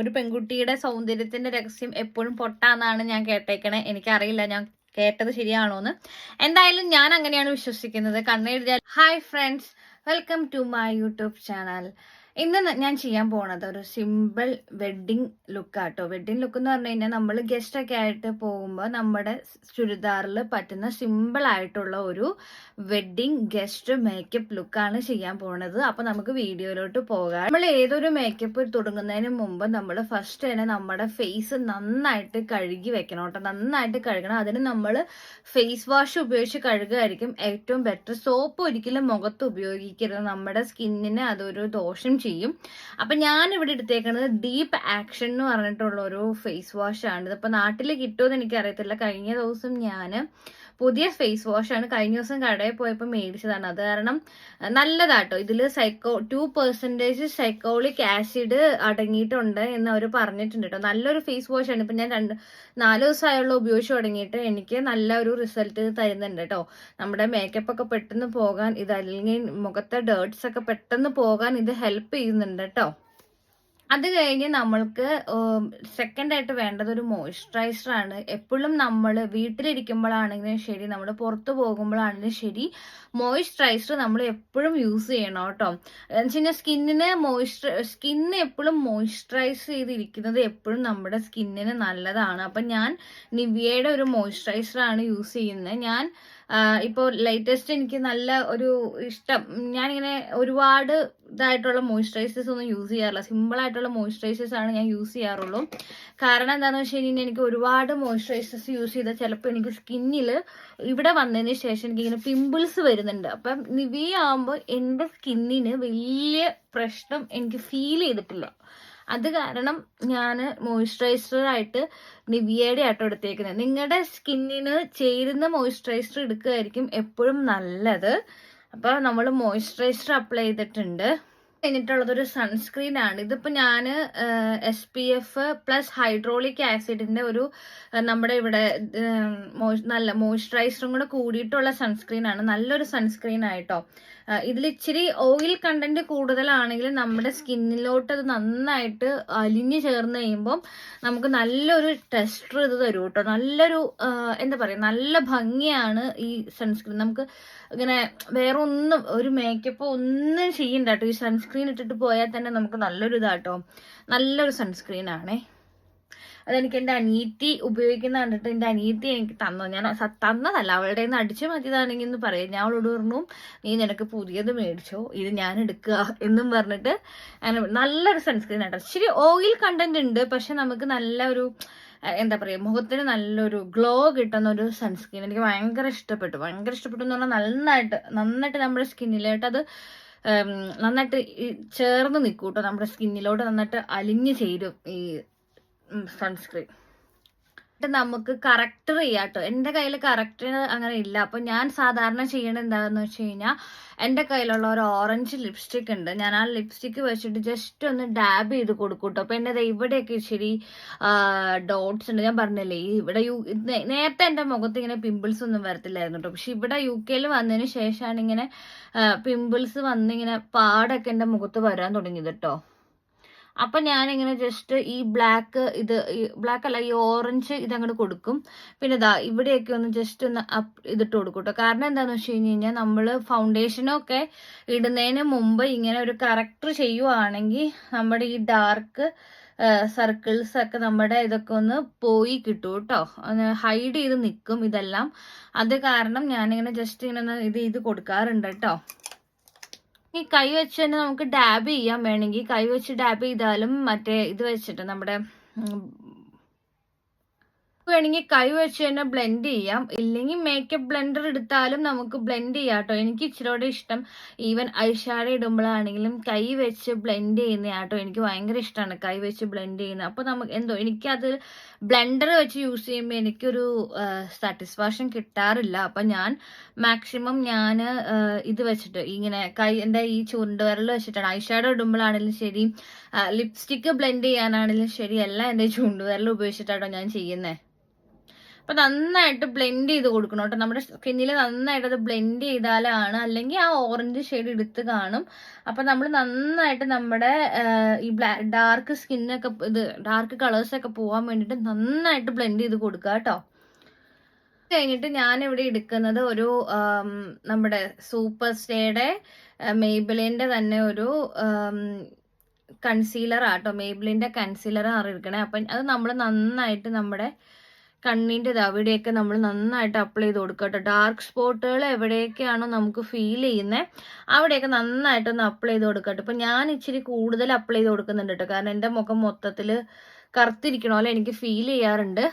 ഒരു പെൺകുട്ടിയുടെ സൗന്ദര്യത്തിന്റെ രഹസ്യം എപ്പോഴും പൊട്ടാന്നാണ് ഞാൻ കേട്ടേക്കണേ. എനിക്കറിയില്ല ഞാൻ കേട്ടത് ശരിയാണോ എന്ന് എന്തായാലും ഞാൻ അങ്ങനെയാണ് വിശ്വസിക്കുന്നത്. കണ്ണെഴുതിയാൽ hi friends welcome to my YouTube channel ഇന്ന് ഞാൻ ചെയ്യാൻ പോണത് ഒരു സിമ്പിൾ വെഡ്ഡിങ് ലുക്കാട്ടോ വെഡ്ഡിങ് ലുക്ക് എന്ന് പറഞ്ഞു കഴിഞ്ഞാൽ നമ്മൾ ഗസ്റ്റ് ഒക്കെ ആയിട്ട് പോകുമ്പോൾ നമ്മുടെ ചുരിദാറിൽ പറ്റുന്ന സിമ്പിൾ ആയിട്ടുള്ള ഒരു വെഡ്ഡിങ് ഗസ്റ്റ് മേക്കപ്പ് ലുക്കാണ് ചെയ്യാൻ പോണത്. അപ്പൊ നമുക്ക് വീഡിയോയിലോട്ട് പോകാം. നമ്മൾ ഏതൊരു മേക്കപ്പ് തുടങ്ങുന്നതിന് മുമ്പ് നമ്മൾ ഫസ്റ്റ് തന്നെ നമ്മുടെ ഫേസ് നന്നായിട്ട് കഴുകി വെക്കണം കേട്ടോ. നന്നായിട്ട് കഴുകണം. അതിന് നമ്മൾ ഫേസ് വാഷ് ഉപയോഗിച്ച് കഴുകുകയായിരിക്കും ഏറ്റവും ബെറ്റർ സോപ്പ് ഒരിക്കലും മുഖത്ത് ഉപയോഗിക്കരുത്. നമ്മുടെ സ്കിന്നിന് അതൊരു ദോഷം ചെയ്യും. അപ്പൊ ഞാൻ ഇവിടെ എടുത്തേക്കുന്നത് ഡീപ്പ് ആക്ഷൻ എന്ന് പറഞ്ഞിട്ടുള്ള ഒരു ഫേസ് വാഷ് ആണ്. ഇതിപ്പോ നാട്ടിൽ കിട്ടുമെന്ന് എനിക്കറിയത്തില്ല. കഴിഞ്ഞ ദിവസം ഞാൻ പുതിയ ഫേസ് വാഷ് ആണ് കഴിഞ്ഞ ദിവസം കടയിൽ പോയപ്പോൾ മേടിച്ചതാണ്. അത് കാരണം നല്ലതാട്ടോ. ഇതിൽ സൈക്കോ ടു പെർസെന്റേജ് സൈക്കോളിക് ആസിഡ് അടങ്ങിയിട്ടുണ്ട് എന്ന് അവർ പറഞ്ഞിട്ടുണ്ട് കേട്ടോ. നല്ലൊരു ഫേസ് വാഷ് ആണ്. ഇപ്പം ഞാൻ രണ്ട് നാല് ദിവസമായുള്ള ഉപയോഗിച്ച് തുടങ്ങിയിട്ട് എനിക്ക് നല്ല ഒരു റിസൾട്ട് തരുന്നുണ്ട് കേട്ടോ. നമ്മുടെ മേക്കപ്പ് ഒക്കെ പെട്ടെന്ന് പോകാൻ ഇത് അല്ലെങ്കിൽ മുഖത്തെ ഡേർട്സ് ഒക്കെ പെട്ടെന്ന് പോകാൻ ഇത് ഹെൽപ്പ് ചെയ്യുന്നുണ്ട് കേട്ടോ. അത് കഴിഞ്ഞ് നമ്മൾക്ക് സെക്കൻഡ് ആയിട്ട് വേണ്ടത് ഒരു മോയ്സ്ചറൈസർ ആണ്. എപ്പോഴും നമ്മൾ വീട്ടിലിരിക്കുമ്പോഴാണെങ്കിലും ശരി നമ്മൾ പുറത്തു പോകുമ്പോഴാണെങ്കിലും ശരി മോയ്സ്ചറൈസർ നമ്മൾ എപ്പോഴും യൂസ് ചെയ്യണം കേട്ടോ. എന്ന് വെച്ച് കഴിഞ്ഞാൽ സ്കിന്നിന് മോയ്സ്ചർ സ്കിന്ന് എപ്പോഴും മോയ്സ്ചറൈസ് ചെയ്തിരിക്കുന്നത് എപ്പോഴും നമ്മുടെ സ്കിന്നിന് നല്ലതാണ്. അപ്പം ഞാൻ നിവിയയുടെ ഒരു മോയ്സ്ചറൈസർ ആണ് യൂസ് ചെയ്യുന്നത്. ഞാൻ ഇപ്പോൾ ലേറ്റസ്റ്റ് എനിക്ക് നല്ല ഒരു ഇഷ്ടം. ഞാനിങ്ങനെ ഒരുപാട് ഇതായിട്ടുള്ള മോയ്സ്ചറൈസേഴ്സ് ഒന്നും യൂസ് ചെയ്യാറില്ല. സിമ്പിൾ ആയിട്ടുള്ള മോയ്സ്ചറൈസേഴ്സ് ആണ് ഞാൻ യൂസ് ചെയ്യാറുള്ളൂ. കാരണം എന്താണെന്ന് വെച്ച് കഴിഞ്ഞാൽ എനിക്ക് ഒരുപാട് മോയ്സ്ചറൈസേഴ്സ് യൂസ് ചെയ്താൽ ചിലപ്പോൾ എനിക്ക് സ്കിന്നിൽ ഇവിടെ വന്നതിന് ശേഷം എനിക്ക് ഇങ്ങനെ പിമ്പിൾസ് വരുന്നുണ്ട്. അപ്പം നിവിയാകുമ്പോൾ എന്റെ സ്കിന്നിന് വലിയ പ്രശ്നം എനിക്ക് ഫീൽ ചെയ്തിട്ടില്ല. അത് കാരണം ഞാൻ മോയ്സ്ചറൈസർ ആയിട്ട് നിവിയയുടെ ആട്ടോ എടുത്തേക്കുന്നത് നിങ്ങളുടെ സ്കിന്നിന് ചേരുന്ന മോയ്സ്ചറൈസർ എടുക്കുകയായിരിക്കും എപ്പോഴും നല്ലത്. അപ്പോൾ നമ്മൾ മോയ്സ്ചറൈസർ അപ്ലൈ ചെയ്തിട്ടുണ്ട്. കഴിഞ്ഞിട്ടുള്ളത് ഒരു സൺസ്ക്രീൻ ആണ്. ഇതിപ്പോ ഞാൻ എസ് പി എഫ് പ്ലസ് ഹൈഡ്രോളിക് ആസിഡിന്റെ ഒരു നമ്മുടെ ഇവിടെ നല്ല മോയ്സ്ചറൈസറും കൂടെ കൂടിയിട്ടുള്ള സൺസ്ക്രീൻ ആണ്. നല്ലൊരു സൺസ്ക്രീൻ ആയിട്ടോ. ഇതിൽ ഇച്ചിരി ഓയിൽ കണ്ടന്റ് കൂടുതലാണെങ്കിൽ നമ്മുടെ സ്കിന്നിലോട്ട് അത് നന്നായിട്ട് അലിഞ്ഞു ചേർന്ന് കഴിയുമ്പം നമുക്ക് നല്ലൊരു ടെസ്റ്റർ ഇത് തരും കേട്ടോ നല്ലൊരു എന്താ പറയുക നല്ല ഭംഗിയാണ് ഈ സൺസ്ക്രീൻ നമുക്ക് ഇങ്ങനെ വേറെ ഒന്നും ഒരു മേക്കപ്പ് ഒന്നും ചെയ്യണ്ട കേട്ടോ ഈ സൺസ്ക്രീൻ ഇട്ടിട്ട് പോയാൽ തന്നെ നമുക്ക് നല്ലൊരു ഇതാട്ടോ നല്ലൊരു സൺസ്ക്രീൻ ആണേ. അതെനിക്ക് എന്റെ അനിയത്തി ഉപയോഗിക്കുന്ന കണ്ടിട്ട് എന്റെ അനിയത്തി എനിക്ക് തന്നു. ഞാൻ തന്നതല്ല അവളുടെ നിന്ന് അടിച്ചു മാറ്റിയതാണെങ്കിൽ എന്ന് പറയും. ഞാൻ അവളോട് പറഞ്ഞു നീ നിനക്ക് പുതിയത് മേടിച്ചോ ഇത് ഞാൻ എടുക്കുക എന്നും പറഞ്ഞിട്ട് നല്ലൊരു സൺസ്ക്രീൻ ആട്ടോ. ശരി ഓയിൽ കണ്ടന്റ് ഉണ്ട് പക്ഷെ നമുക്ക് നല്ല ഒരു എന്താ പറയുക മുഖത്തിന് നല്ലൊരു ഗ്ലോ കിട്ടുന്ന ഒരു സൺസ്ക്രീൻ എനിക്ക് ഭയങ്കര ഇഷ്ടപ്പെട്ടു. ഭയങ്കര ഇഷ്ടപ്പെട്ടു എന്ന് പറഞ്ഞാൽ നന്നായിട്ട് നന്നായിട്ട് നമ്മുടെ സ്കിന്നിലായിട്ട് അത് നന്നായിട്ട് ചേർന്ന് നിൽക്കൂട്ടോ നമ്മുടെ സ്കിന്നിലോട്ട് നന്നായിട്ട് അലിഞ്ഞു ചേരും ഈ സൺസ്ക്രീൻ നമുക്ക് കറക്റ്റർ ചെയ്യാം കേട്ടോ എന്റെ കയ്യിൽ കറക്റ്റർ അങ്ങനെ ഇല്ല. അപ്പൊ ഞാൻ സാധാരണ ചെയ്യണത് എന്താണെന്ന് വെച്ച് കഴിഞ്ഞാൽ എന്റെ കയ്യിലുള്ള ഒരു ഓറഞ്ച് ലിപ്സ്റ്റിക് ഉണ്ട്. ഞാൻ ആ ലിപ്സ്റ്റിക് വെച്ചിട്ട് ജസ്റ്റ് ഒന്ന് ഡാബ് ചെയ്ത് കൊടുക്കൂട്ടോ കേട്ടോ അപ്പൊ എന്റെ ദേ ഇവിടെയൊക്കെ ഇച്ചിരി ഡോട്ട്സ് ഉണ്ട്. ഞാൻ പറഞ്ഞില്ലേ ഇവിടെ യു നേരത്തെ എന്റെ മുഖത്ത് ഇങ്ങനെ പിമ്പിൾസ് ഒന്നും വരത്തില്ലായിരുന്നു കേട്ടോ പക്ഷെ ഇവിടെ യു കെയിൽ വന്നതിന് ശേഷമാണ് ഇങ്ങനെ പിമ്പിൾസ് വന്നിങ്ങനെ പാടൊക്കെ എന്റെ മുഖത്ത് വരാൻ തുടങ്ങിയത് കേട്ടോ അപ്പൊ ഇങ്ങനെ ജസ്റ്റ് ഈ ബ്ലാക്ക് ഇത് ബ്ലാക്ക് അല്ല ഈ ഓറഞ്ച് ഇതങ്ങോട്ട് കൊടുക്കും. പിന്നെ ഇതാ ഇവിടെയൊക്കെ ഒന്ന് ജസ്റ്റ് ഒന്ന് ഇതിട്ട് കൊടുക്കും കാരണം എന്താന്ന് വെച്ച് കഴിഞ്ഞ് കഴിഞ്ഞാൽ നമ്മൾ ഫൗണ്ടേഷനൊക്കെ ഇടുന്നതിന് മുമ്പ് ഇങ്ങനെ ഒരു കറക്റ്റർ ചെയ്യുവാണെങ്കിൽ നമ്മുടെ ഈ ഡാർക്ക് സർക്കിൾസ് ഒക്കെ നമ്മുടെ ഇതൊക്കെ ഒന്ന് പോയി കിട്ടും കേട്ടോ ഹൈഡ് ചെയ്ത് നിൽക്കും ഇതെല്ലാം. അത് കാരണം ഞാനിങ്ങനെ ജസ്റ്റ് ഇങ്ങനെ ഒന്ന് ഇത് ഇത് കൊടുക്കാറുണ്ട് കേട്ടോ ഈ കൈ വെച്ച് തന്നെ നമുക്ക് ഡാബ് ചെയ്യാൻ വേണമെങ്കിൽ കൈ വെച്ച് ഡാബ് ചെയ്താലും മറ്റേ ഇത് വെച്ചിട്ട് നമ്മുടെ വേണമെങ്കിൽ കൈ വെച്ച് തന്നെ ബ്ലെൻഡ് ചെയ്യാം. ഇല്ലെങ്കിൽ മേക്കപ്പ് ബ്ലെൻഡർ എടുത്താലും നമുക്ക് ബ്ലെൻഡ് ചെയ്യാം കേട്ടോ എനിക്ക് ഇച്ചിരിയോടെ ഇഷ്ടം. ഈവൻ ഐഷാഡ ഇടുമ്പോഴാണെങ്കിലും കൈ വെച്ച് ബ്ലെൻഡ് ചെയ്യുന്ന കേട്ടോ എനിക്ക് ഭയങ്കര ഇഷ്ടമാണ് കൈ വെച്ച് ബ്ലെൻഡ് ചെയ്യുന്നത്. അപ്പോൾ നമുക്ക് എന്തോ എനിക്കത് ബ്ലെൻഡർ വെച്ച് യൂസ് ചെയ്യുമ്പോൾ എനിക്കൊരു സാറ്റിസ്ഫാക്ഷൻ കിട്ടാറില്ല. അപ്പം ഞാൻ മാക്സിമം ഞാൻ ഇത് വെച്ചിട്ട് ഇങ്ങനെ കൈ എന്റെ ഈ ചുണ്ടുവിരൽ വെച്ചിട്ടാണ്. ഐഷാഡോ ഇടുമ്പോഴാണെങ്കിലും ശരി ലിപ്സ്റ്റിക്ക് ബ്ലെൻഡ് ചെയ്യാനാണെങ്കിലും ശരി എല്ലാം എന്റെ ചുണ്ടുവിരൽ ഉപയോഗിച്ചിട്ടാണോ ഞാൻ ചെയ്യുന്നത് അപ്പൊ നന്നായിട്ട് ബ്ലെൻഡ് ചെയ്ത് കൊടുക്കണം കേട്ടോ. നമ്മുടെ സ്കിന്നിൽ നന്നായിട്ട് അത് ബ്ലെൻഡ് ചെയ്താലാണ് അല്ലെങ്കിൽ ആ ഓറഞ്ച് ഷെയ്ഡ് എടുത്ത് കാണും. അപ്പൊ നമ്മൾ നന്നായിട്ട് നമ്മുടെ ഈ ബ്ലാക്ക് ഡാർക്ക് സ്കിന്നൊക്കെ ഇത് ഡാർക്ക് കളേഴ്സൊക്കെ പോകാൻ വേണ്ടിയിട്ട് നന്നായിട്ട് ബ്ലെൻഡ് ചെയ്ത് കൊടുക്കുക കേട്ടോ. കഴിഞ്ഞിട്ട് ഞാൻ ഇവിടെ എടുക്കുന്നത് ഒരു നമ്മുടെ സൂപ്പർ സ്റ്റേയുടെ മെയ്ബിളിന്റെ തന്നെ ഒരു കൺസീലർ ആട്ടോ കൺസീലർ ആണ് എടുക്കണേ. അപ്പം അത് നമ്മൾ നന്നായിട്ട് നമ്മുടെ കണ്ണിന്റെ ഇത് അവിടെയൊക്കെ നമ്മൾ നന്നായിട്ട് അപ്ലൈ ചെയ്ത് കൊടുക്കുക കേട്ടോ. ഡാർക്ക് സ്പോട്ടുകൾ എവിടെയൊക്കെയാണോ നമുക്ക് ഫീൽ ചെയ്യുന്നത് അവിടെയൊക്കെ നന്നായിട്ടൊന്ന് അപ്ലൈ ചെയ്ത് കൊടുക്കുക കേട്ടോ. ഇപ്പം ഞാൻ ഇച്ചിരി കൂടുതൽ അപ്ലൈ ചെയ്ത് കൊടുക്കുന്നുണ്ട് കേട്ടോ. കാരണം എന്റെ മുഖം മൊത്തത്തിൽ കറുത്തിരിക്കണ പോലെ എനിക്ക് ഫീൽ ചെയ്യാറുണ്ട്.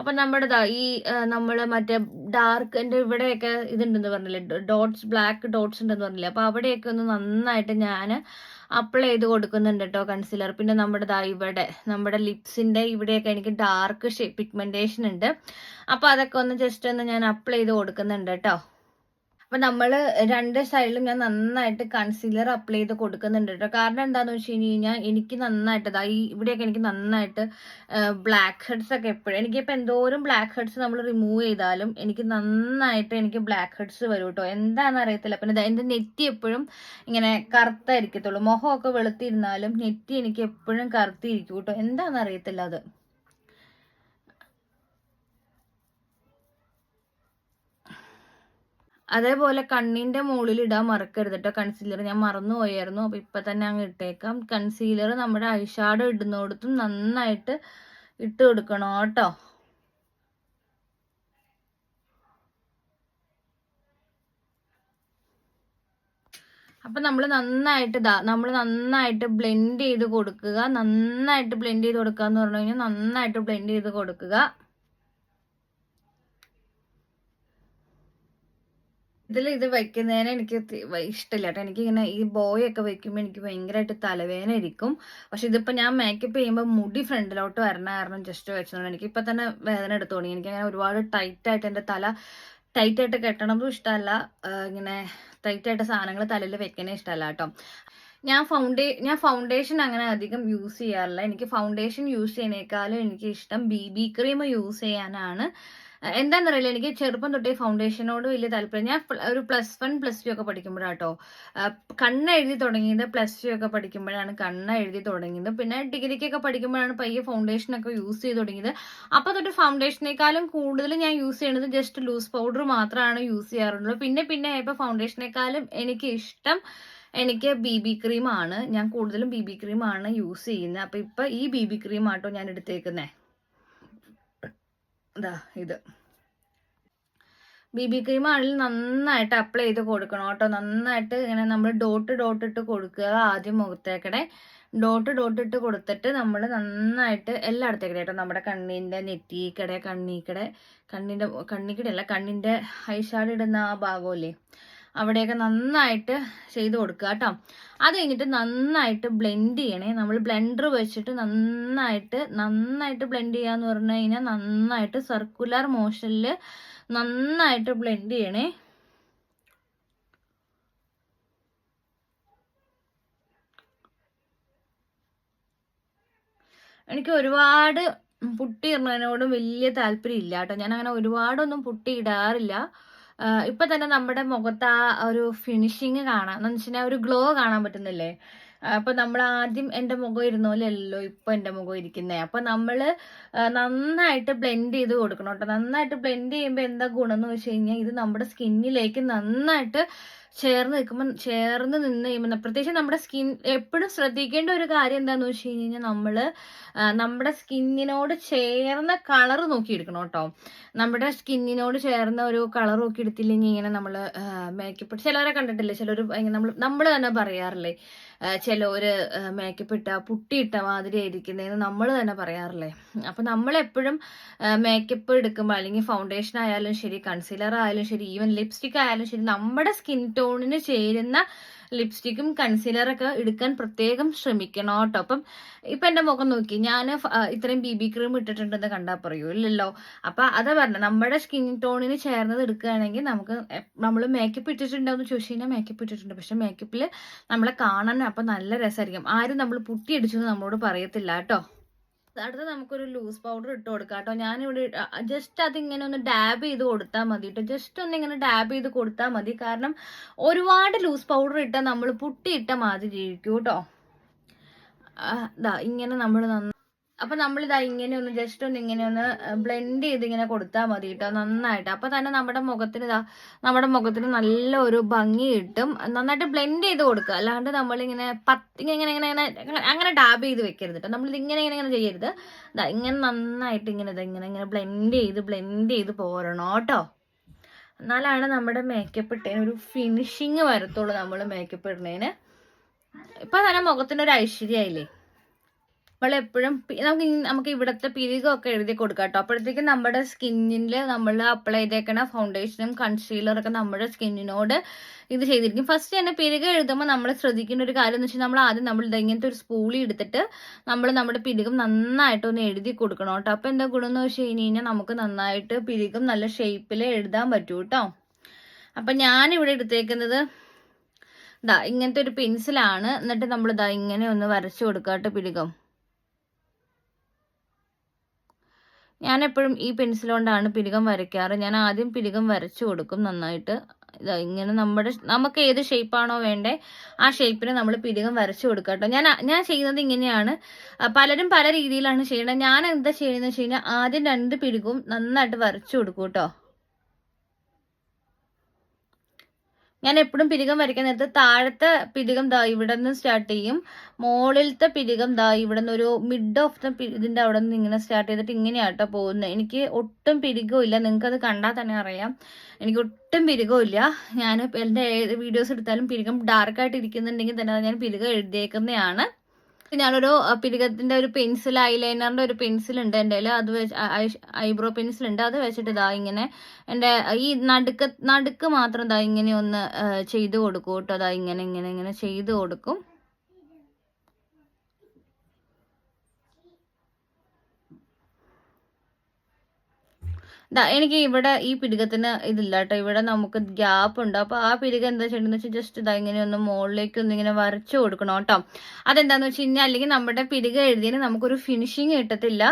അപ്പം നമ്മുടെ ഈ നമ്മൾ മറ്റേ ഡാർക്ക് എന്റെ ഇവിടെയൊക്കെ ഇതുണ്ടെന്ന് പറഞ്ഞില്ലേ ഡോട്ട്സ് ബ്ലാക്ക് ഡോട്ട്സ് ഉണ്ടെന്ന് പറഞ്ഞില്ലേ അപ്പോൾ അവിടെയൊക്കെ ഒന്ന് നന്നായിട്ട് ഞാൻ അപ്ലൈ ചെയ്ത് കൊടുക്കുന്നുണ്ട് കേട്ടോ കൺസീലർ പിന്നെ നമ്മുടെ ദാ ഇവിടെ നമ്മുടെ ലിപ്സിന്റെ ഇവിടെയൊക്കെ എനിക്ക് ഡാർക്ക് പിഗ്മെന്റേഷൻ ഉണ്ട്. അപ്പോൾ അതൊക്കെ ഒന്ന് ജസ്റ്റ് ഒന്ന് ഞാൻ അപ്ലൈ ചെയ്ത് കൊടുക്കുന്നുണ്ട് കേട്ടോ അപ്പൊ നമ്മൾ രണ്ട് സൈഡിലും ഞാൻ നന്നായിട്ട് കൺസീലർ അപ്ലൈ ചെയ്ത് കൊടുക്കുന്നുണ്ട് കേട്ടോ കാരണം എന്താന്ന് വെച്ച് കഴിഞ്ഞാൽ എനിക്ക് നന്നായിട്ട് ഈ ഇവിടെയൊക്കെ എനിക്ക് നന്നായിട്ട് ബ്ലാക്ക് ഹെഡ്സ് ഒക്കെ എപ്പോഴും എനിക്കിപ്പോൾ എന്തോരം ബ്ലാക്ക് ഹെഡ്സ് നമ്മൾ റിമൂവ് ചെയ്താലും എനിക്ക് നന്നായിട്ട് എനിക്ക് ബ്ലാക്ക് ഹെഡ്സ് വരും കേട്ടോ എന്താണെന്ന് അറിയത്തില്ല. പിന്നെ ദാ എന്റെ നെറ്റി എപ്പോഴും ഇങ്ങനെ കറുത്തായിരിക്കത്തുള്ളൂ. മുഖമൊക്കെ വെളുത്തിരുന്നാലും നെറ്റി എനിക്ക് എപ്പോഴും കറുത്തിരിക്കും കേട്ടോ എന്താണെന്ന് അറിയത്തില്ല അത്. അതേപോലെ കണ്ണിന്റെ മുകളിൽ ഇടാൻ മറക്കരുത് കേട്ടോ കൺസീലർ ഞാൻ മറന്നു പോയായിരുന്നു. അപ്പൊ ഇപ്പൊ തന്നെ അങ്ങ് ഇട്ടേക്കാം. കൺസീലർ നമ്മുടെ ഐഷാഡോ ഇടുന്നോടത്തും നന്നായിട്ട് ഇട്ട് കൊടുക്കണം കേട്ടോ. അപ്പൊ നമ്മൾ നന്നായിട്ട് ഇതാ നമ്മൾ നന്നായിട്ട് ബ്ലെൻഡ് ചെയ്ത് കൊടുക്കുക. നന്നായിട്ട് ബ്ലെൻഡ് ചെയ്ത് കൊടുക്കുക എന്ന് പറഞ്ഞു കഴിഞ്ഞാൽ നന്നായിട്ട് ബ്ലെൻഡ് ചെയ്ത് കൊടുക്കുക. ഇതിൽ ഇത് വെക്കുന്നതിന് എനിക്ക് ഇഷ്ടമില്ല കേട്ടോ എനിക്ക് ഇങ്ങനെ ഈ ബോയ് ഒക്കെ വെക്കുമ്പോൾ എനിക്ക് ഭയങ്കരമായിട്ട് തലവേദന ഇരിക്കും പക്ഷെ ഇതിപ്പോ ഞാൻ മേക്കപ്പ് ചെയ്യുമ്പോൾ മുടി ഫ്രണ്ടിലോട്ട് വരണ കാരണം ജസ്റ്റ് വെച്ചതുകൊണ്ട് എനിക്ക് ഇപ്പൊ തന്നെ വേദന എടുത്തു തുടങ്ങി. എനിക്ക് അങ്ങനെ ഒരുപാട് ടൈറ്റ് ആയിട്ട് എന്റെ തല ടൈറ്റ് ആയിട്ട് കെട്ടണതും ഇഷ്ടമല്ല ഇങ്ങനെ ടൈറ്റ് ആയിട്ട് സാധനങ്ങൾ തലയിൽ വെക്കണേ ഇഷ്ടമല്ല കേട്ടോ ഞാൻ ഫൗണ്ടേ ഞാൻ ഫൗണ്ടേഷൻ അങ്ങനെ അധികം യൂസ് ചെയ്യാറില്ല. എനിക്ക് ഫൗണ്ടേഷൻ യൂസ് ചെയ്യുന്നേക്കാളും എനിക്ക് ഇഷ്ടം ബി ബി ക്രീം യൂസ് ചെയ്യാനാണ്. അഹ് എന്താന്നറിയില്ല എനിക്ക് ചെറുപ്പം തൊട്ടേ ഫൗണ്ടേഷനോട് വലിയ താല്പര്യം. ഞാൻ ഒരു പ്ലസ് വൺ പ്ലസ് ടു ഒക്കെ പഠിക്കുമ്പോഴാട്ടോ. കണ്ണ് എഴുതി തുടങ്ങിയത് പ്ലസ് ടു ഒക്കെ പഠിക്കുമ്പോഴാണ് കണ്ണ് എഴുതി തുടങ്ങിയത്. പിന്നെ ഡിഗ്രിക്കൊക്കെ പഠിക്കുമ്പോഴാണ് പയ്യെ ഫൗണ്ടേഷൻ ഒക്കെ യൂസ് ചെയ്ത് തുടങ്ങിയത്. അപ്പോൾ തൊട്ട് ഫൗണ്ടേഷനേക്കാളും കൂടുതൽ ഞാൻ യൂസ് ചെയ്യണത് ജസ്റ്റ് ലൂസ് പൗഡർ മാത്രമാണ് യൂസ് ചെയ്യാറുള്ളൂ. പിന്നെ പിന്നെ ഇപ്പോൾ ഫൗണ്ടേഷനേക്കാളും എനിക്ക് ഇഷ്ടം എനിക്ക് ബി ബി ക്രീമാണ് ഞാൻ കൂടുതലും ബി ബി ക്രീമാണ് യൂസ് ചെയ്യുന്നത്. അപ്പോൾ ഇപ്പം ഈ ബി ബി ക്രീം ആട്ടോ ഞാൻ എടുത്തേക്കുന്നത് ഇതാ ഇത്. ബി ബി ക്രീം ആണെങ്കിൽ നന്നായിട്ട് അപ്ലൈ ചെയ്ത് കൊടുക്കണം കേട്ടോ. നന്നായിട്ട് ഇങ്ങനെ നമ്മൾ ഡോട്ട് ഡോട്ട് ഇട്ട് കൊടുക്കുക ആദ്യം മുഖത്തേക്കടെ. ഡോട്ട് ഡോട്ട് ഇട്ട് കൊടുത്തിട്ട് നമ്മൾ നന്നായിട്ട് എല്ലായിടത്തേക്കടെ കേട്ടോ. നമ്മുടെ കണ്ണിന്റെ നെറ്റിക്കടെ കണ്ണീക്കടെ കണ്ണിന്റെ കണ്ണിക്കടെ അല്ല കണ്ണിന്റെ ഹൈഷാഡ് ഇടുന്ന ആ ഭാഗമില്ലേ അവിടെയൊക്കെ നന്നായിട്ട് ചെയ്ത് കൊടുക്കുക കേട്ടോ. അത് കഴിഞ്ഞിട്ട് നന്നായിട്ട് ബ്ലെൻഡ് ചെയ്യണേ. നമ്മൾ ബ്ലെൻഡർ വെച്ചിട്ട് നന്നായിട്ട് നന്നായിട്ട് ബ്ലെൻഡ് ചെയ്യാന്ന് പറഞ്ഞു കഴിഞ്ഞാൽ നന്നായിട്ട് സർക്കുലർ മോഷനിൽ നന്നായിട്ട് ബ്ലെൻഡ് ചെയ്യണേ. എനിക്ക് ഒരുപാട് പുട്ടി ഇടുന്നതിനോടും വലിയ താല്പര്യം ഇല്ല കേട്ടോ. ഞാൻ അങ്ങനെ ഒരുപാടൊന്നും പുട്ടി ഇടാറില്ല ഇപ്പൊ തന്നെ നമ്മുടെ മുഖത്ത് ആ ഒരു ഫിനിഷിങ് കാണാം. എന്ന് വെച്ചാൽ ഒരു ഗ്ലോ കാണാൻ പറ്റുന്നില്ലേ? ആഹ് അപ്പൊ നമ്മൾ ആദ്യം എന്റെ മുഖം ഇരുന്ന പോലെ അല്ലല്ലോ ഇപ്പൊ എന്റെ മുഖം ഇരിക്കുന്നേ. അപ്പൊ നമ്മൾ നന്നായിട്ട് ബ്ലെൻഡ് ചെയ്ത് കൊടുക്കണം കേട്ടോ. നന്നായിട്ട് ബ്ലെൻഡ് ചെയ്യുമ്പോൾ എന്താ ഗുണം എന്ന് വെച്ച് കഴിഞ്ഞാൽ ഇത് നമ്മുടെ സ്കിന്നിലേക്ക് നന്നായിട്ട് ചേർന്ന് നിൽക്കുമ്പോൾ ചേർന്ന് നിന്ന് കഴിയുമ്പോൾ പ്രത്യേകിച്ച് നമ്മുടെ സ്കിൻ എപ്പോഴും ശ്രദ്ധിക്കേണ്ട ഒരു കാര്യം എന്താന്ന് വെച്ച് കഴിഞ്ഞാൽ നമ്മൾ നമ്മുടെ സ്കിന്നിനോട് ചേർന്ന കളർ നോക്കിയെടുക്കണം കേട്ടോ. നമ്മുടെ സ്കിന്നിനോട് ചേർന്ന ഒരു കളർ നോക്കി എടുത്തില്ലെങ്കിൽ ഇങ്ങനെ നമ്മൾ മേക്കപ്പ് ചിലവരെ കണ്ടിട്ടില്ലേ? ചിലർ നമ്മൾ നമ്മൾ തന്നെ പറയാറില്ലേ? ചിലവര് മേക്കപ്പ് ഇട്ട പുട്ടിയിട്ട മാതിരി ആയിരിക്കുന്നതെന്ന് നമ്മൾ തന്നെ പറയാറില്ലേ? അപ്പം നമ്മളെപ്പോഴും മേക്കപ്പ് എടുക്കുമ്പോൾ അല്ലെങ്കിൽ ഫൗണ്ടേഷൻ ആയാലും ശരി കൺസീലർ ആയാലും ശരി ഈവൻ ലിപ്സ്റ്റിക് ആയാലും ശരി നമ്മുടെ സ്കിൻ ടോണിന് ചേരുന്ന ലിപ്സ്റ്റിക്കും കൺസീലറൊക്കെ എടുക്കാൻ പ്രത്യേകം ശ്രമിക്കണം കേട്ടോ. അപ്പം ഇപ്പൊ എന്റെ മുഖം നോക്കി ഞാൻ ഇത്രയും ബി ബി ക്രീം ഇട്ടിട്ടുണ്ടെന്ന് കണ്ടാൽ പറയൂ ഇല്ലല്ലോ? അപ്പൊ അതാ പറഞ്ഞത് നമ്മുടെ സ്കിൻ ടോണിന് ചേർന്നത് എടുക്കുകയാണെങ്കിൽ നമുക്ക് നമ്മൾ മേക്കപ്പ് ഇട്ടിട്ടുണ്ടോ എന്ന് ചോദിച്ചു കഴിഞ്ഞാൽ മേക്കപ്പ് ഇട്ടിട്ടുണ്ട്. പക്ഷെ മേക്കപ്പിൽ നമ്മളെ കാണാൻ അപ്പൊ നല്ല രസമായിരിക്കും. ആരും നമ്മൾ പുട്ടി അടിച്ചു എന്ന് നമ്മളോട് പറയത്തില്ല കേട്ടോ. അടുത്ത നമുക്കൊരു ലൂസ് പൗഡർ ഇട്ട് കൊടുക്കാം കേട്ടോ ഞാനിവിടെ ജസ്റ്റ് അതിങ്ങനെ ഒന്ന് ഡാബ് ചെയ്ത് കൊടുത്താൽ മതി കേട്ടോ ജസ്റ്റ് ഒന്ന് ഇങ്ങനെ ഡാബ് ചെയ്ത് കൊടുത്താൽ മതി. കാരണം ഒരുപാട് ലൂസ് പൗഡർ ഇട്ടാൽ നമ്മൾ പുട്ടിയിട്ട മാതിരി ഇരിക്കും കേട്ടോ ഇങ്ങനെ നമ്മൾ നന്ന അപ്പൊ നമ്മൾ ഇതാ ഇങ്ങനെ ഒന്ന് ജസ്റ്റ് ഒന്ന് ഇങ്ങനെ ഒന്ന് ബ്ലെൻഡ് ചെയ്ത് ഇങ്ങനെ കൊടുത്താൽ മതി കേട്ടോ നന്നായിട്ട്. അപ്പൊ തന്നെ നമ്മുടെ മുഖത്തിന് ഇതാ നമ്മുടെ മുഖത്തിന് നല്ല ഒരു ഭംഗി കിട്ടും. നന്നായിട്ട് ബ്ലെൻഡ് ചെയ്ത് കൊടുക്കുക. അല്ലാണ്ട് നമ്മളിങ്ങനെ പത്ത് ഇങ്ങനെ ഇങ്ങനെ ഇങ്ങനെ അങ്ങനെ ഡാബ് ചെയ്ത് വെക്കരുത് കേട്ടോ നമ്മളിത് ഇങ്ങനെ ഇങ്ങനെ ഇങ്ങനെ ചെയ്യരുത്. ഇങ്ങനെ നന്നായിട്ട് ഇങ്ങനെ ഇതാ ഇങ്ങനെ ഇങ്ങനെ ബ്ലെൻഡ് ചെയ്ത് ബ്ലെൻഡ് ചെയ്ത് പോരണം കേട്ടോ എന്നാലാണ് നമ്മുടെ മേക്കപ്പ് ഇട്ടതിന് ഒരു ഫിനിഷിങ് വരത്തുള്ളൂ നമ്മൾ മേക്കപ്പ് ഇടുന്നതിന് ഇപ്പൊ തന്നെ മുഖത്തിന് മുഖത്തിനൊരു ഐശ്വര്യമായില്ലേ? നമ്മൾ എപ്പോഴും നമുക്ക് നമുക്ക് ഇവിടുത്തെ പിരികൊക്കെ എഴുതി കൊടുക്കാം കേട്ടോ. അപ്പോഴത്തേക്ക് നമ്മുടെ സ്കിന്നിൽ നമ്മൾ അപ്ലൈ ചെയ്തേക്കണ ഫൗണ്ടേഷനും കൺസീലറൊക്കെ നമ്മുടെ സ്കിന്നിനോട് ഇത് ചെയ്തിരിക്കും. ഫസ്റ്റ് തന്നെ പിരിക എഴുതുമ്പോൾ നമ്മൾ ശ്രദ്ധിക്കേണ്ട ഒരു കാര്യം എന്ന് വെച്ചാൽ നമ്മൾ ആദ്യം നമ്മൾ ഇങ്ങനത്തെ ഒരു സ്പൂളി എടുത്തിട്ട് നമ്മൾ നമ്മുടെ പിരികം നന്നായിട്ട് ഒന്ന് എഴുതി കൊടുക്കണം കേട്ടോ. അപ്പോൾ എന്താ ഗുണമെന്ന് വെച്ച് കഴിഞ്ഞ് കഴിഞ്ഞാൽ നമുക്ക് നന്നായിട്ട് പിരികം നല്ല ഷേപ്പിൽ എഴുതാൻ പറ്റൂ കേട്ടോ. അപ്പം ഞാനിവിടെ എടുത്തേക്കുന്നത് ഇതാ ഇങ്ങനത്തെ ഒരു പെൻസിലാണ് എന്നിട്ട് നമ്മൾ ഇതാ ഇങ്ങനെ ഒന്ന് വരച്ചു കൊടുക്കാം കേട്ടോ പിരികം ഞാൻ എപ്പോഴും ഈ പെൻസിൽ കൊണ്ടാണ് പിരികം വരയ്ക്കാറ്. ഞാൻ ആദ്യം പിരികം വരച്ചു കൊടുക്കും നന്നായിട്ട്. ഇങ്ങനെ നമ്മുടെ നമുക്ക് ഏത് ഷേപ്പാണോ വേണ്ടേ ആ ഷേപ്പിന് നമ്മൾ പിരികം വരച്ചു കൊടുക്കുക കേട്ടോ ഞാൻ ഞാൻ ചെയ്യുന്നത് ഇങ്ങനെയാണ്. പലരും പല രീതിയിലാണ് ചെയ്യുന്നത്. ഞാൻ എന്താ ചെയ്യുന്നത് വെച്ച് കഴിഞ്ഞാൽ ആദ്യം രണ്ട് പിരികവും നന്നായിട്ട് വരച്ചു കൊടുക്കും കേട്ടോ. ഞാൻ എപ്പോഴും പിരികം വരയ്ക്കാൻ നേരത്ത് താഴത്തെ പിരികം ദാ ഇവിടെ നിന്ന് സ്റ്റാർട്ട് ചെയ്യും. മുകളിലത്തെ പിരികം ദാ ഇവിടെ നിന്ന് ഒരു മിഡ് ഓഫ് ദ ഇതിന്റെ അവിടെ നിന്ന് ഇങ്ങനെ സ്റ്റാർട്ട് ചെയ്തിട്ട് ഇങ്ങനെയാട്ടോ പോകുന്നത് എനിക്ക് ഒട്ടും പിരികവും ഇല്ല. നിങ്ങൾക്ക് അത് കണ്ടാൽ തന്നെ അറിയാം. എനിക്ക് ഒട്ടും പിരികവും ഇല്ല. ഞാൻ എന്റെ വീഡിയോസ് എടുത്താലും പിരികം ഡാർക്കായിട്ട് ഇരിക്കുന്നുണ്ടെങ്കിൽ തന്നെ ഞാൻ പിരികം എഴുതിയേക്കുന്നതാണ്. ഞാനൊരു പിരികത്തിന്റെ ഒരു പെൻസിൽ ഐലൈനറിന്റെ ഒരു പെൻസിൽ ഉണ്ട് എന്റെ അത് വെച്ച് ഐബ്രോ പെൻസിൽ ഉണ്ട്. അത് വെച്ചിട്ട് ഇതാ ഇങ്ങനെ എന്റെ ഈ നടുക്ക് നടുക്ക് മാത്രം ഇതാ ഇങ്ങനെ ഒന്ന് ചെയ്ത് കൊടുക്കും കേട്ടോ. അതാ ഇങ്ങനെ ഇങ്ങനെ ഇങ്ങനെ ചെയ്ത് കൊടുക്കും ദാ എനിക്ക് ഇവിടെ ഈ പിരികത്തിന് ഇതില്ല കേട്ടോ ഇവിടെ നമുക്ക് ഗ്യാപ്പ് ഉണ്ട്. അപ്പോൾ ആ പിടിക എന്താ ചെയ്യണമെന്ന് വെച്ചാൽ ജസ്റ്റ് ഇതാ ഇങ്ങനെ ഒന്ന് മുകളിലേക്ക് ഒന്ന് ഇങ്ങനെ വരച്ചു കൊടുക്കണം കേട്ടോ. അതെന്താന്ന് വെച്ച് കഴിഞ്ഞാൽ അല്ലെങ്കിൽ നമ്മുടെ പിരിക എഴുതിയതിന് നമുക്കൊരു ഫിനിഷിങ് കിട്ടത്തില്ല.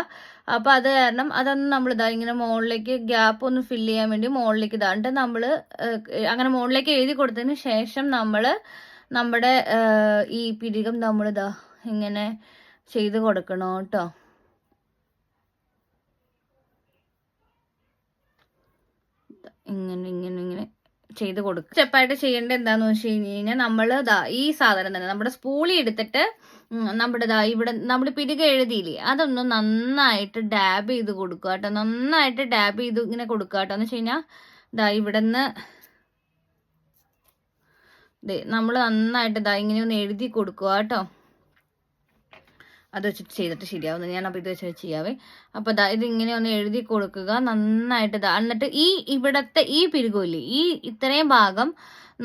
അപ്പൊ അത് കാരണം അതൊന്ന് നമ്മൾ ഇതാ ഇങ്ങനെ മുകളിലേക്ക് ഗ്യാപ്പ് ഒന്ന് ഫില്ല് ചെയ്യാൻ വേണ്ടി മുകളിലേക്ക് ഇതാണ്ട് നമ്മൾ അങ്ങനെ മുകളിലേക്ക് എഴുതി കൊടുത്തതിന് ശേഷം നമ്മൾ നമ്മുടെ ഈ പിരികം നമ്മളിതാ ഇങ്ങനെ ചെയ്ത് കൊടുക്കണം കേട്ടോ. ഇങ്ങനെ ഇങ്ങനെ ഇങ്ങനെ ചെയ്ത് കൊടുക്കും. സ്റ്റെപ്പായിട്ട് ചെയ്യേണ്ടത് എന്താന്ന് വെച്ച് കഴിഞ്ഞ് കഴിഞ്ഞാൽ നമ്മൾ ഈ സാധനം തന്നെ നമ്മുടെ സ്പൂളി എടുത്തിട്ട് നമ്മുടെ ദാ ഇവിടെ നമ്മൾ പിരിക എഴുതിയില്ലേ അതൊന്ന് നന്നായിട്ട് ഡാബ് ചെയ്ത് കൊടുക്കുക കേട്ടോ. നന്നായിട്ട് ഡാബ് ചെയ്ത് ഇങ്ങനെ കൊടുക്കുക കേട്ടോ. എന്ന് വെച്ച് കഴിഞ്ഞാൽ ദാ ഇവിടെ നിന്ന് നമ്മൾ നന്നായിട്ട് ദാ ഇങ്ങനെ ഒന്ന് എഴുതി കൊടുക്കുക കേട്ടോ. അത് വെച്ചിട്ട് ചെയ്തിട്ട് ശരിയാവുന്നത് ഞാൻ അപ്പോൾ ഇത് വെച്ച് ചെയ്യാവേ. അപ്പോൾ ഇതാ ഇത് ഇങ്ങനെ ഒന്ന് എഴുതി കൊടുക്കുക. നന്നായിട്ട് ഇതാ എന്നിട്ട് ഈ ഇവിടത്തെ ഈ പിരികില്ലേ ഈ ഇത്രയും ഭാഗം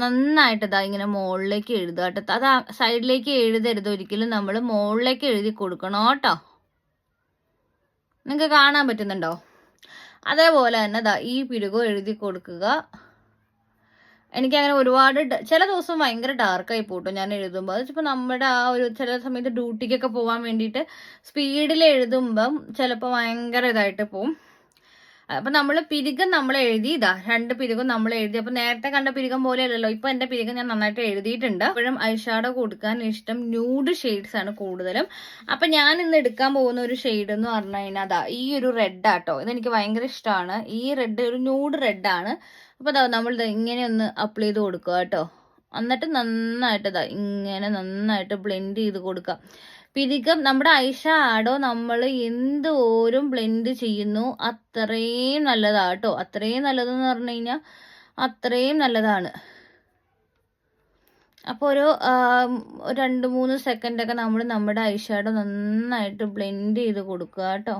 നന്നായിട്ട് ഇതാ ഇങ്ങനെ മുകളിലേക്ക് എഴുതുക കേട്ടോ. അത് സൈഡിലേക്ക് എഴുതരുത് ഒരിക്കലും. നമ്മൾ മുകളിലേക്ക് എഴുതി കൊടുക്കണം കേട്ടോ. നിങ്ങൾക്ക് കാണാൻ പറ്റുന്നുണ്ടോ? അതേപോലെ തന്നെ ഇതാ ഈ പിരുകോ എഴുതി കൊടുക്കുക. എനിക്ക് അങ്ങനെ ഒരുപാട് ചില ദിവസം ഭയങ്കര ഡാർക്കായി പോട്ടോ ഞാൻ എഴുതുമ്പോൾ അത് ചിലപ്പോൾ നമ്മുടെ ആ ഒരു ചില സമയത്ത് ഡ്യൂട്ടിക്കൊക്കെ പോകാൻ വേണ്ടിയിട്ട് സ്പീഡിൽ എഴുതുമ്പം ചിലപ്പോൾ ഭയങ്കര ഇതായിട്ട് പോവും. അപ്പം നമ്മൾ പിരികം നമ്മൾ എഴുതി ഇതാ രണ്ട് പിരികം നമ്മൾ എഴുതി. അപ്പൊ നേരത്തെ കണ്ട പിരികം പോലെ അല്ലല്ലോ ഇപ്പൊ എന്റെ പിരികം ഞാൻ നന്നായിട്ട് എഴുതിയിട്ടുണ്ട്. അപ്പോഴും ഐഷാഡോ കൊടുക്കാൻ ഇഷ്ടം ന്യൂഡ് ഷെയ്ഡ്സ് ആണ് കൂടുതലും. അപ്പൊ ഞാൻ ഇന്ന് എടുക്കാൻ പോകുന്ന ഒരു ഷെയ്ഡ് എന്ന് പറഞ്ഞു കഴിഞ്ഞാൽ അതാ ഈ ഒരു റെഡ് ആട്ടോ. ഇതെനിക്ക് ഭയങ്കര ഇഷ്ടമാണ് ഈ റെഡ് ഒരു ന്യൂഡ് റെഡ് ആണ്. അപ്പൊ അതാ നമ്മൾ ഇങ്ങനെ ഒന്ന് അപ്ലൈ ചെയ്ത് കൊടുക്കുക കേട്ടോ. എന്നിട്ട് നന്നായിട്ട് ദാ ഇങ്ങനെ നന്നായിട്ട് ബ്ലെൻഡ് ചെയ്ത് കൊടുക്കുക. പിരികം നമ്മുടെ ഐഷ ആടോ നമ്മൾ എന്തോരം ബ്ലെൻഡ് ചെയ്യുന്നു. അത്രയും നല്ലതാ കേട്ടോ അത്രയും നല്ലതെന്ന് പറഞ്ഞു കഴിഞ്ഞാൽ അത്രയും നല്ലതാണ്. അപ്പോൾ ഒരു ഒരു രണ്ട് മൂന്ന് സെക്കൻഡൊക്കെ നമ്മൾ നമ്മുടെ ഐഷാഡോ നന്നായിട്ട് ബ്ലെൻഡ് ചെയ്ത് കൊടുക്കുക കേട്ടോ.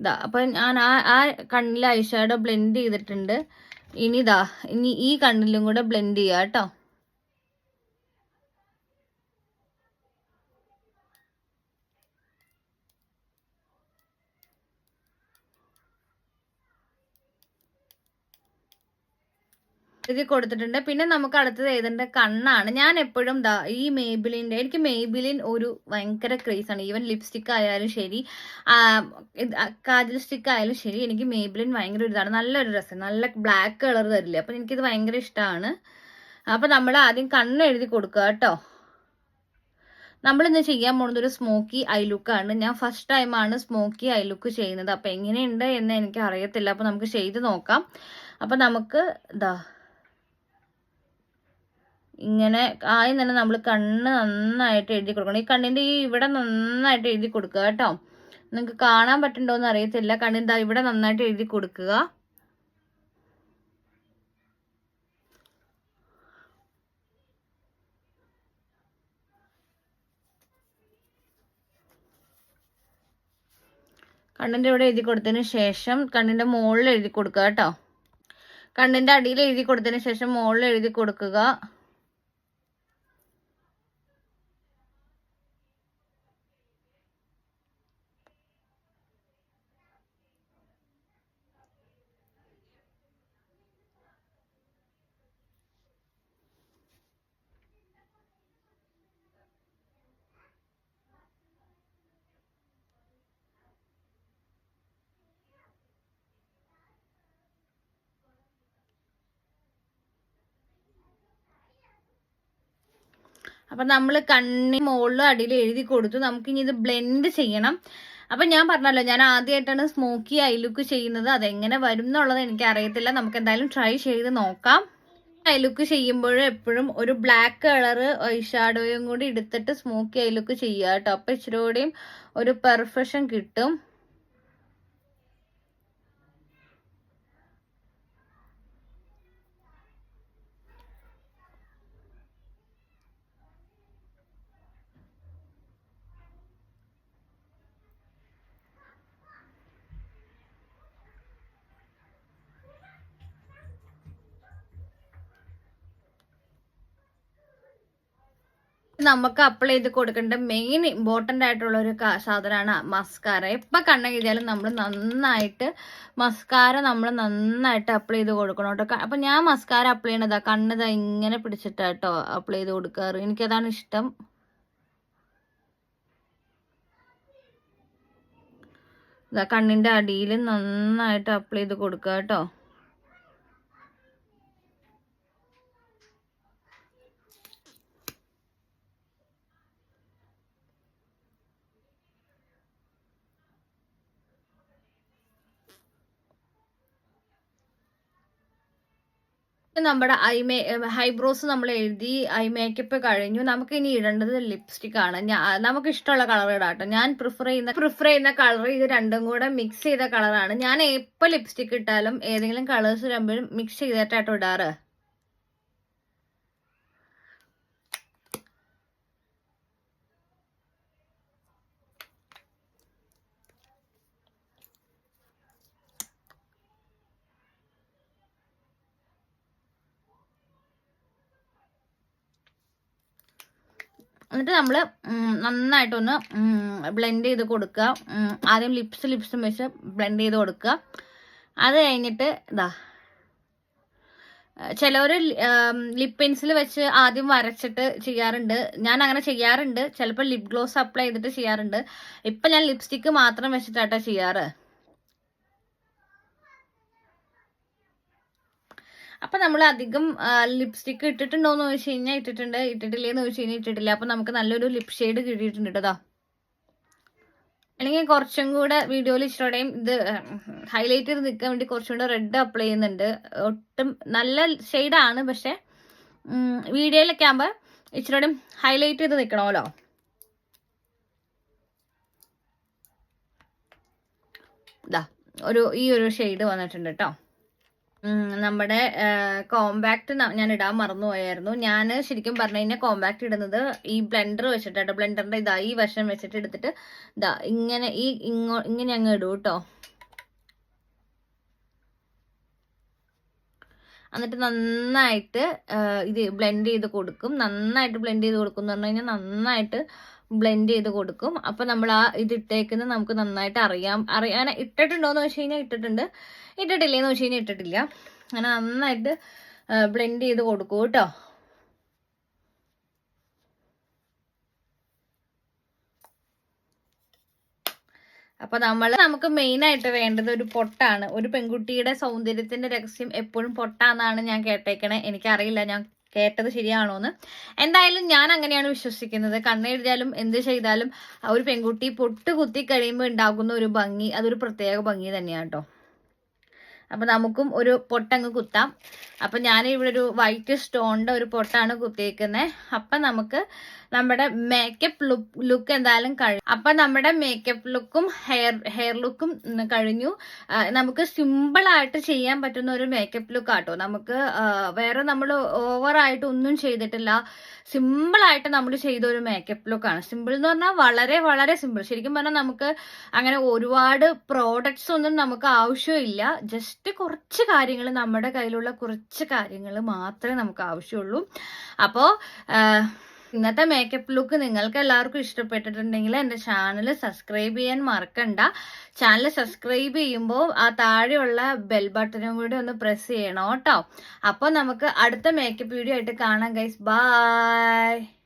ഇതാ അപ്പം ഞാൻ ആ ആ കണ്ണിൽ ഐഷാഡോ ബ്ലെൻഡ് ചെയ്തിട്ടുണ്ട്. ഇനി ഇതാ ഇനി ഈ കണ്ണിലും കൂടെ ബ്ലെൻഡ് ചെയ്യാം കേട്ടോ. എഴുതി കൊടുത്തിട്ടുണ്ട്. പിന്നെ നമുക്ക് അടുത്തത് എഴുതേണ്ട കണ്ണാണ്. ഞാൻ എപ്പോഴും ദാ ഈ മേബിലിന്റെ എനിക്ക് മേബിലിൻ ഒരു ഭയങ്കര ക്രേസ് ആണ്. ഈവൻ ലിപ്സ്റ്റിക് ആയാലും ശരി കാജൽ സ്റ്റിക്ക് ആയാലും ശരി എനിക്ക് മേബിലിൻ ഭയങ്കര ഒരു ഇതാണ്. നല്ലൊരു ഡ്രസ്സ് നല്ല ബ്ലാക്ക് കളർ തരില്ലേ. അപ്പം എനിക്കിത് ഭയങ്കര ഇഷ്ടമാണ് അപ്പം നമ്മൾ ആദ്യം കണ്ണ് എഴുതി കൊടുക്കുക കേട്ടോ. നമ്മൾ ഇന്ന് ചെയ്യാൻ പോകുന്നത് ഒരു സ്മോക്കി ഐ ലുക്കാണ് ഞാൻ ഫസ്റ്റ് ടൈമാണ് സ്മോക്കി ഐ ലുക്ക് ചെയ്യുന്നത്. അപ്പം എങ്ങനെയുണ്ട് എന്ന് എനിക്ക് അറിയത്തില്ല. അപ്പം നമുക്ക് ചെയ്ത് നോക്കാം. അപ്പം നമുക്ക് ഇതാ ഇങ്ങനെ ആദ്യം തന്നെ നമ്മൾ കണ്ണ് നന്നായിട്ട് എഴുതി കൊടുക്കണം. ഈ കണ്ണിന്റെ ഈ ഇവിടെ നന്നായിട്ട് എഴുതി കൊടുക്കുക കേട്ടോ. നിങ്ങൾക്ക് കാണാൻ പറ്റുന്നുണ്ടോ എന്ന് അറിയത്തില്ല. കണ്ണിന്റെ ഇവിടെ നന്നായിട്ട് എഴുതി കൊടുക്കുക. കണ്ണിന്റെ ഇവിടെ എഴുതി കൊടുത്തതിന് ശേഷം കണ്ണിന്റെ മുകളിൽ എഴുതി കൊടുക്കുക കേട്ടോ. കണ്ണിന്റെ അടിയിൽ എഴുതി കൊടുത്തതിന് ശേഷം മുകളിൽ എഴുതി കൊടുക്കുക. അപ്പം നമ്മൾ കണ്ണി മുകളിലും അടിയിൽ എഴുതി കൊടുത്തു. നമുക്ക് ഇനി ഇത് ബ്ലെൻഡ് ചെയ്യണം. അപ്പം ഞാൻ പറഞ്ഞല്ലോ ഞാൻ ആദ്യമായിട്ടാണ് സ്മോക്കി ഐ ലുക്ക് ചെയ്യുന്നത്. അതെങ്ങനെ വരും എന്നുള്ളത് എനിക്ക് അറിയത്തില്ല നമുക്ക് എന്തായാലും ട്രൈ ചെയ്ത് നോക്കാം. ഐ ലുക്ക് ചെയ്യുമ്പോൾ എപ്പോഴും ഒരു ബ്ലാക്ക് കളർ ഐ ഷാഡോയും കൂടി എടുത്തിട്ട് സ്മോക്കി ഐ ലുക്ക് കേട്ടോ. അപ്പം ഇച്ചിരി ഒരു പെർഫെക്ഷൻ കിട്ടും. നമുക്ക് അപ്ലൈ ചെയ്ത് കൊടുക്കേണ്ട മെയിൻ ഇമ്പോർട്ടന്റ് ആയിട്ടുള്ള ഒരു സാധനമാണ് മസ്കാര എപ്പോൾ കണ്ണെഴുതിയാലും നമ്മൾ നന്നായിട്ട് മസ്കാര നമ്മൾ നന്നായിട്ട് അപ്ലൈ ചെയ്ത് കൊടുക്കണം കേട്ടോ അപ്പം ഞാൻ മസ്കാര അപ്ലൈ ചെയ്യണതാ. കണ്ണിതാ ഇങ്ങനെ പിടിച്ചിട്ടാട്ടോ അപ്ലൈ ചെയ്ത് കൊടുക്കാറ്. എനിക്കതാണ് ഇഷ്ടം. ഇതാ കണ്ണിന്റെ അടിയിൽ നന്നായിട്ട് അപ്ലൈ ചെയ്ത് കൊടുക്കുക കേട്ടോ നമ്മുടെ ഐ മേ ഹൈബ്രോസ് നമ്മൾ എഴുതി ഐ മേക്കപ്പ് കഴിഞ്ഞു. നമുക്ക് ഇനി ഇടേണ്ടത് ലിപ്സ്റ്റിക് ആണ്. നമുക്ക് ഇഷ്ടമുള്ള കളർ ഇടാട്ടോ. ഞാൻ പ്രിഫർ ചെയ്യുന്ന പ്രിഫർ ചെയ്യുന്ന കളർ ഇത് രണ്ടും കൂടെ മിക്സ് ചെയ്ത കളറാണ്. ഞാൻ എപ്പോൾ ലിപ്സ്റ്റിക് ഇട്ടാലും ഏതെങ്കിലും കളേഴ്സ് രണ്ടും മിക്സ് ചെയ്തിട്ടാട്ടോ ഇടാറ്. എന്നിട്ട് നമ്മൾ നന്നായിട്ടൊന്ന് ബ്ലെൻഡ് ചെയ്ത് കൊടുക്കുക. ആദ്യം ലിപ്സ് ലിപ്സും വെച്ച് ബ്ലെൻഡ് ചെയ്ത് കൊടുക്കുക. അത് കഴിഞ്ഞിട്ട് ഇതാ ചിലവർ ലിപ് പെൻസിൽ വെച്ച് ആദ്യം വരച്ചിട്ട് ചെയ്യാറുണ്ട്. ഞാൻ അങ്ങനെ ചെയ്യാറുണ്ട്. ചിലപ്പോൾ ലിപ് ഗ്ലോസ് അപ്ലൈ ചെയ്തിട്ട് ചെയ്യാറുണ്ട്. ഇപ്പം ഞാൻ ലിപ്സ്റ്റിക്ക് മാത്രം വെച്ചിട്ടാട്ടോ ചെയ്യാറ്. അപ്പൊ നമ്മൾ അധികം ലിപ്സ്റ്റിക്ക് ഇട്ടിട്ടുണ്ടോന്ന് ചോദിച്ചു കഴിഞ്ഞാൽ ഇട്ടിട്ടുണ്ട്. ഇട്ടിട്ടില്ലേന്ന് ചോദിച്ചു കഴിഞ്ഞാൽ ഇട്ടിട്ടില്ല. അപ്പൊ നമുക്ക് നല്ലൊരു ലിപ് ഷെയ്ഡ് കിട്ടിയിട്ടുണ്ട് കേട്ടോ അല്ലെങ്കിൽ കുറച്ചും കൂടെ വീഡിയോയിൽ ഇച്ചിരിയും ഇത് ഹൈലൈറ്റ് ചെയ്ത് നിൽക്കാൻ വേണ്ടി കുറച്ചും കൂടെ റെഡ് അപ്ലൈ ചെയ്യുന്നുണ്ട്. ഒട്ടും നല്ല ഷെയ്ഡാണ് പക്ഷെ വീഡിയോയിലൊക്കെ ആകുമ്പോൾ ഇച്ചിരിയും ഹൈലൈറ്റ് ചെയ്ത് നിൽക്കണമല്ലോ. ഇതാ ഒരു ഈ ഒരു ഷെയ്ഡ് വന്നിട്ടുണ്ട് കേട്ടോ നമ്മുടെ കോമ്പാക്ട് ഞാൻ ഇടാൻ മറന്നുപോയായിരുന്നു ഞാൻ ശരിക്കും പറഞ്ഞു കഴിഞ്ഞാൽ കോമ്പാക്ട് ഇടുന്നത് ഈ ബ്ലെൻഡർ വെച്ചിട്ടാണ് ബ്ലെൻഡറിന്റെ ഇതാ ഈ വശം വെച്ചിട്ട് എടുത്തിട്ട് ഇതാ ഇങ്ങനെ ഈ ഇങ്ങോ ഇങ്ങനെ അങ്ങ് ഇടും കേട്ടോ എന്നിട്ട് നന്നായിട്ട് ഇത് ബ്ലെൻഡ് ചെയ്ത് കൊടുക്കും. നന്നായിട്ട് ബ്ലെൻഡ് ചെയ്ത് കൊടുക്കും എന്ന് പറഞ്ഞു കഴിഞ്ഞാൽ നന്നായിട്ട് ബ്ലെൻഡ് ചെയ്ത് കൊടുക്കും. അപ്പം നമ്മൾ ആ ഇത് ഇട്ടേക്കുന്നത് നമുക്ക് നന്നായിട്ട് അറിയാം. അറിയാൻ ഇട്ടിട്ടുണ്ടോയെന്ന് വെച്ച് കഴിഞ്ഞാൽ ഇട്ടിട്ടുണ്ട്. ഇട്ടിട്ടില്ലേന്ന് വെച്ച് കഴിഞ്ഞാൽ ഇട്ടിട്ടില്ല. അങ്ങനെ നന്നായിട്ട് ബ്ലെൻഡ് ചെയ്ത് കൊടുക്കും കേട്ടോ. അപ്പൊ നമ്മൾ നമുക്ക് മെയിൻ ആയിട്ട് വേണ്ടത് ഒരു പൊട്ടാണ്. ഒരു പെൺകുട്ടിയുടെ സൗന്ദര്യത്തിന്റെ രഹസ്യം എപ്പോഴും പൊട്ടാന്നാണ് ഞാൻ കേട്ടേക്കണേ. എനിക്കറിയില്ല ഞാൻ കേട്ടത് ശരിയാണോ എന്ന് എന്തായാലും ഞാൻ അങ്ങനെയാണ് വിശ്വസിക്കുന്നത്. കണ്ണെഴുതിയാലും എന്ത് ചെയ്താലും ഒരു പെൺകുട്ടി പൊട്ട് കുത്തി കഴിയുമ്പോൾ ഉണ്ടാകുന്ന ഒരു ഭംഗി അതൊരു പ്രത്യേക ഭംഗി തന്നെയാണ് കേട്ടോ അപ്പൊ നമുക്കും ഒരു പൊട്ടങ്ങ് കുത്താം. അപ്പൊ ഞാൻ ഇവിടെ ഒരു വൈറ്റ് സ്റ്റോണിന്റെ ഒരു പൊട്ടാണ് കുത്തിയേക്കുന്നത് അപ്പൊ നമുക്ക് നമ്മുടെ മേക്കപ്പ് ലുക്ക് ലുക്ക് എന്തായാലും കഴിഞ്ഞു അപ്പൊ നമ്മുടെ മേക്കപ്പ് ലുക്കും ഹെയർ ഹെയർ ലുക്കും കഴിഞ്ഞു. നമുക്ക് സിമ്പിൾ ആയിട്ട് ചെയ്യാൻ പറ്റുന്ന ഒരു മേക്കപ്പ് ലുക്ക് ആട്ടോ. നമുക്ക് വേറെ നമ്മൾ ഓവർ ആയിട്ട് ഒന്നും ചെയ്തിട്ടില്ല. സിമ്പിൾ ആയിട്ട് നമ്മൾ ചെയ്ത ഒരു മേക്കപ്പ് ലുക്കാണ് സിമ്പിൾ എന്ന് പറഞ്ഞാൽ വളരെ വളരെ സിമ്പിൾ ശരിക്കും പറഞ്ഞാൽ നമുക്ക് അങ്ങനെ ഒരുപാട് പ്രോഡക്ട്സ് ഒന്നും നമുക്ക് ആവശ്യമില്ല. ജസ്റ്റ് കുറച്ച് കാര്യങ്ങൾ നമ്മുടെ കയ്യിലുള്ള കുറച്ച് കാര്യങ്ങൾ മാത്രമേ നമുക്ക് ആവശ്യമുള്ളൂ. അപ്പോൾ ഇന്നത്തെ മേക്കപ്പ് ലുക്ക് നിങ്ങൾക്ക് എല്ലാവർക്കും ഇഷ്ടപ്പെട്ടിട്ടുണ്ടെങ്കിൽ എന്റെ ചാനൽ സബ്സ്ക്രൈബ് ചെയ്യാൻ മറക്കണ്ട. ചാനൽ സബ്സ്ക്രൈബ് ചെയ്യുമ്പോൾ ആ താഴെയുള്ള ബെൽ ബട്ടണും കൂടി ഒന്ന് പ്രസ് ചെയ്യണം കേട്ടോ. അപ്പോൾ നമുക്ക് അടുത്ത മേക്കപ്പ് വീഡിയോ ആയിട്ട് കാണാം ഗൈസ് ബൈ